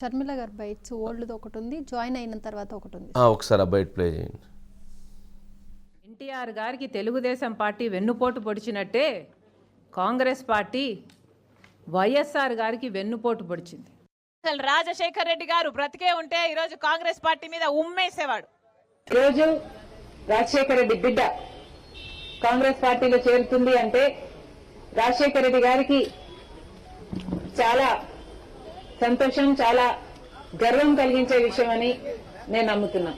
షర్మిల గారి బైట్స్ ఓల్డ్ది ఒకటి ఉంది జాయిన్ అయిన తర్వాత ఒకటి ఉంది ఆ, ఒకసారి ఆ బయట ప్లే చేయండి. ఎన్టీఆర్ గారికి తెలుగుదేశం పార్టీ వెన్నుపోటు పొడిచినట్టే కాంగ్రెస్ పార్టీ వైఎస్ఆర్ గారికి వెన్నుపోటు పొడిచింది. అసలు రాజశేఖర్ రెడ్డి గారు బ్రతికే ఉంటే ఈరోజు కాంగ్రెస్ పార్టీ మీద ఉమ్మేసేవాడు. రోజు రాజశేఖర రెడ్డి బిడ్డ కాంగ్రెస్ పార్టీలో చేరుతుంది అంటే రాజశేఖర రెడ్డి గారికి చాలా సంతోషం చాలా గర్వం కలిగించే విషయం అని నేను నమ్ముతున్నా.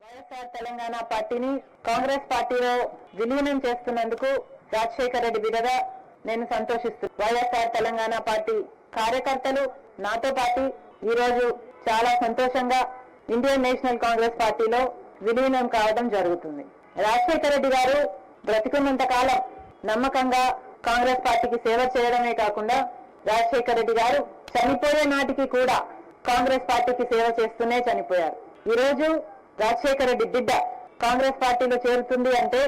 వైఎస్ఆర్ తెలంగాణ పార్టీని కాంగ్రెస్ పార్టీలో విలీనం చేస్తున్నందుకు రాజశేఖర రెడ్డి బిడ్డగా నేను సంతోషిస్తున్నాను వైఎస్ఆర్ తెలంగాణ పార్టీ కార్యకర్తలు నాతో పాటు ఈ రోజు చాలా సంతోషంగా ఇండియన్ నేషనల్ కాంగ్రెస్ పార్టీలో విలీనం కావడం జరుగుతుంది. రాజశేఖర రెడ్డి గారు బ్రతికున్నంత కాలం నమ్మకంగా కాంగ్రెస్ పార్టీకి సేవ చేయడమే కాకుండా రాజశేఖర రెడ్డి గారు చనిపోయే నాటికి కూడా కాంగ్రెస్ పార్టీకి సేవ చేస్తూనే చనిపోయారు. ఈ రోజు రాజశేఖర రెడ్డి బిడ్డ కాంగ్రెస్ పార్టీలో చేరుతుంది అంటే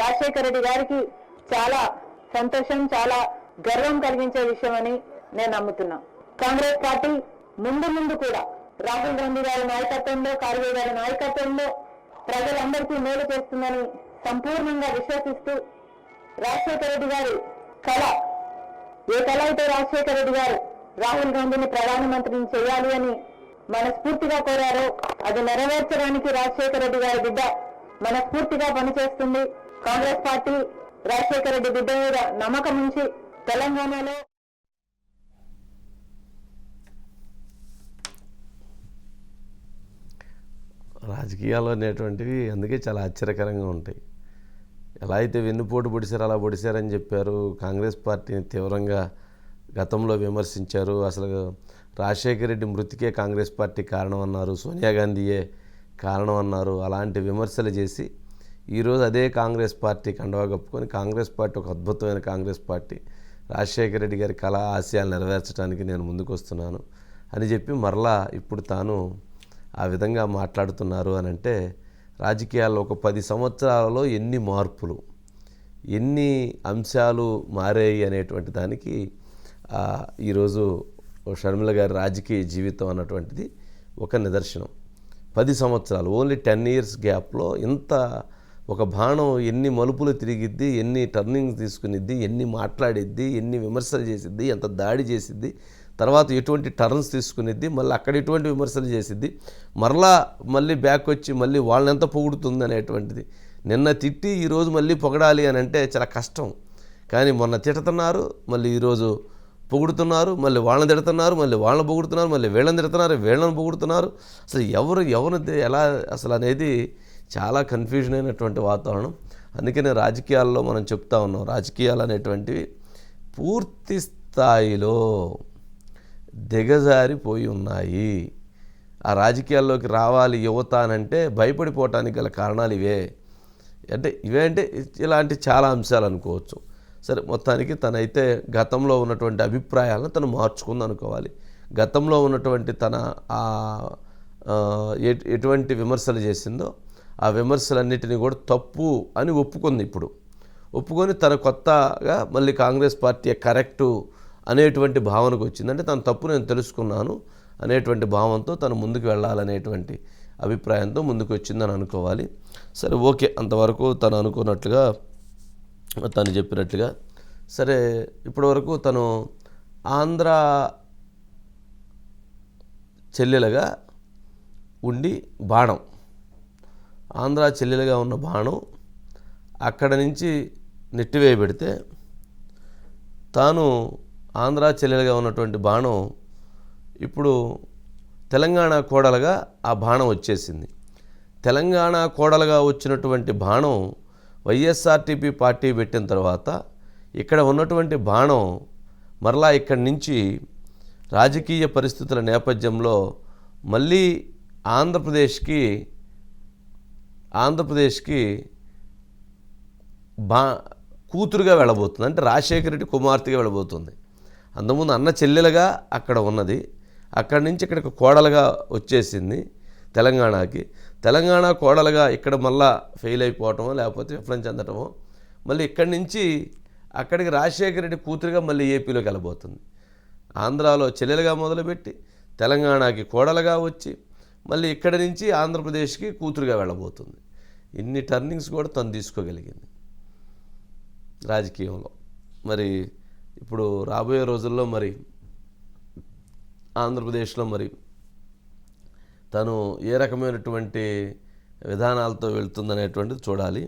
రాజశేఖర రెడ్డి గారికి చాలా సంతోషం చాలా గర్వం కలిగించే విషయం అని నేను నమ్ముతున్నా. కాంగ్రెస్ పార్టీ ముందు ముందు కూడా రాహుల్ గాంధీ గారి నాయకత్వంలో కార్గే గారి నాయకత్వంలో ప్రజలందరికీ మేలు చేస్తుందని సంపూర్ణంగా విశ్వసిస్తూ రాజశేఖర రెడ్డి గారి కళ ఏ కళ అయితే రాజశేఖర రెడ్డి గారు రాహుల్ గాంధీని ప్రధానమంత్రిని చేయాలి అని మనస్ఫూర్తిగా కోరారో అది నెరవేర్చడానికి రాజశేఖర రెడ్డి గారి బిడ్డ మనస్ఫూర్తిగా పనిచేస్తుంది. కాంగ్రెస్ పార్టీ రాజశేఖర రెడ్డి బిడ్డ మీద నమ్మకం ఉంచి తెలంగాణలో రాజకీయాలు అనేటువంటివి అందుకే చాలా ఆశ్చర్యకరంగా ఉంటాయి. ఎలా అయితే వెన్నుపోటు పొడిచారు అలా పొడిచారని చెప్పారు. కాంగ్రెస్ పార్టీని తీవ్రంగా గతంలో విమర్శించారు. అసలు రాజశేఖర రెడ్డి మృతికే కాంగ్రెస్ పార్టీ కారణం అన్నారు సోనియా గాంధీయే కారణం అన్నారు అలాంటి విమర్శలు చేసి ఈరోజు అదే కాంగ్రెస్ పార్టీ కండవా కప్పుకొని కాంగ్రెస్ పార్టీ ఒక అద్భుతమైన కాంగ్రెస్ పార్టీ రాజశేఖర రెడ్డి గారి కళ ఆశయాలు నెరవేర్చడానికి నేను ముందుకు వస్తున్నాను అని చెప్పి మరలా ఇప్పుడు తాను ఆ విధంగా మాట్లాడుతున్నారు అని అంటే రాజకీయాల్లో ఒక పది సంవత్సరాలలో ఎన్ని మార్పులు ఎన్ని అంశాలు మారాయి అనేటువంటి దానికి ఈరోజు షర్మిల గారి రాజకీయ జీవితం అన్నటువంటిది ఒక నిదర్శనం. పది సంవత్సరాలు ఓన్లీ టెన్ ఇయర్స్ గ్యాప్లో ఇంత ఒక బాణం ఎన్ని మలుపులు తిరిగిద్ది ఎన్ని టర్నింగ్స్ తీసుకునిద్ది ఎన్ని మాట్లాడిద్ది ఎన్ని విమర్శలు చేసిద్ది ఎంత దాడి చేసిద్ది తర్వాత ఎటువంటి టర్న్స్ తీసుకునిద్ది మళ్ళీ అక్కడ ఎటువంటి విమర్శలు చేసిద్ది మరలా మళ్ళీ బ్యాక్ వచ్చి మళ్ళీ వాళ్ళని ఎంత పొగుడుతుంది అనేటువంటిది నిన్న తిట్టి ఈరోజు మళ్ళీ పొగడాలి అని అంటే చాలా కష్టం. కానీ మొన్న తిడుతున్నారు మళ్ళీ ఈరోజు పొగుడుతున్నారు మళ్ళీ వాళ్ళని తిడుతున్నారు మళ్ళీ వాళ్ళని పొగుడుతున్నారు మళ్ళీ వీళ్ళని తిడుతున్నారు వీళ్ళని పొగుడుతున్నారు. అసలు ఎవరు ఎవరిని ఎలా అసలు అనేది చాలా కన్ఫ్యూజన్ అయినటువంటి వాతావరణం. అందుకనే రాజకీయాల్లో మనం చెప్తా ఉన్నాం రాజకీయాలు అనేటువంటివి పూర్తి స్థాయిలో దిగజారిపోయి ఉన్నాయి. ఆ రాజకీయాల్లోకి రావాలి యువత అనంటే భయపడిపోవటానికి గల కారణాలు ఇవే. అంటే ఇవే అంటే ఇలాంటి చాలా అంశాలు అనుకోవచ్చు. సరే మొత్తానికి తనైతే గతంలో ఉన్నటువంటి అభిప్రాయాలను తను మార్చుకుంది అనుకోవాలి. గతంలో ఉన్నటువంటి తన ఎటువంటి విమర్శలు చేసిందో ఆ విమర్శలన్నిటినీ కూడా తప్పు అని ఒప్పుకుంది ఇప్పుడు. ఒప్పుకొని తన కొత్తగా మళ్ళీ కాంగ్రెస్ పార్టీ కరెక్టు అనేటువంటి భావనకు వచ్చిందంటే తన తప్పు నేను తెలుసుకున్నాను అనేటువంటి భావంతో తను ముందుకు వెళ్ళాలనేటువంటి అభిప్రాయంతో ముందుకు వచ్చిందని అనుకోవాలి. సరే ఓకే అంతవరకు తను అనుకున్నట్లుగా తను చెప్పినట్లుగా. సరే ఇప్పటివరకు తను ఆంధ్ర చెల్లెలుగా ఉండి బాణం. ఆంధ్ర చెల్లెలుగా ఉన్న బాణం అక్కడ నుంచి నెట్టివేయబెడితే తాను ఆంధ్ర చెల్లెలుగా ఉన్నటువంటి బాణం ఇప్పుడు తెలంగాణ కోడలుగా ఆ బాణం వచ్చేసింది. తెలంగాణ కోడలుగా వచ్చినటువంటి బాణం వైఎస్ఆర్టీపీ పార్టీ పెట్టిన తర్వాత ఇక్కడ ఉన్నటువంటి బాణం మరలా ఇక్కడి నుంచి రాజకీయ పరిస్థితుల నేపథ్యంలో మళ్ళీ ఆంధ్రప్రదేశ్కి ఆంధ్రప్రదేశ్కి బా కూతురుగా వెళ్ళబోతుంది. అంటే రాజశేఖర రెడ్డి కుమార్తెగా వెళ్ళబోతుంది. అంతకుముందు అన్న చెల్లెలుగా అక్కడ ఉన్నది. అక్కడి నుంచి ఇక్కడికి కోడలుగా వచ్చేసింది తెలంగాణకి. తెలంగాణ కోడలుగా ఇక్కడ మళ్ళా ఫెయిల్ అయిపోవటమో లేకపోతే విఫలం చెందటమో మళ్ళీ ఇక్కడి నుంచి అక్కడికి రాజశేఖర రెడ్డి కూతురుగా మళ్ళీ ఏపీలోకి వెళ్ళబోతుంది. ఆంధ్రాలో చెల్లెలుగా మొదలుపెట్టి తెలంగాణకి కోడలుగా వచ్చి మళ్ళీ ఇక్కడి నుంచి ఆంధ్రప్రదేశ్కి కూతురుగా వెళ్ళబోతుంది. ఇన్ని టర్నింగ్స్ కూడా తను తీసుకోగలిగింది రాజకీయంలో. మరి ఇప్పుడు రాబోయే రోజుల్లో మరి ఆంధ్రప్రదేశ్లో మరి తను ఏ రకమైనటువంటి విధానాలతో వెళ్తుందనేటువంటిది చూడాలి.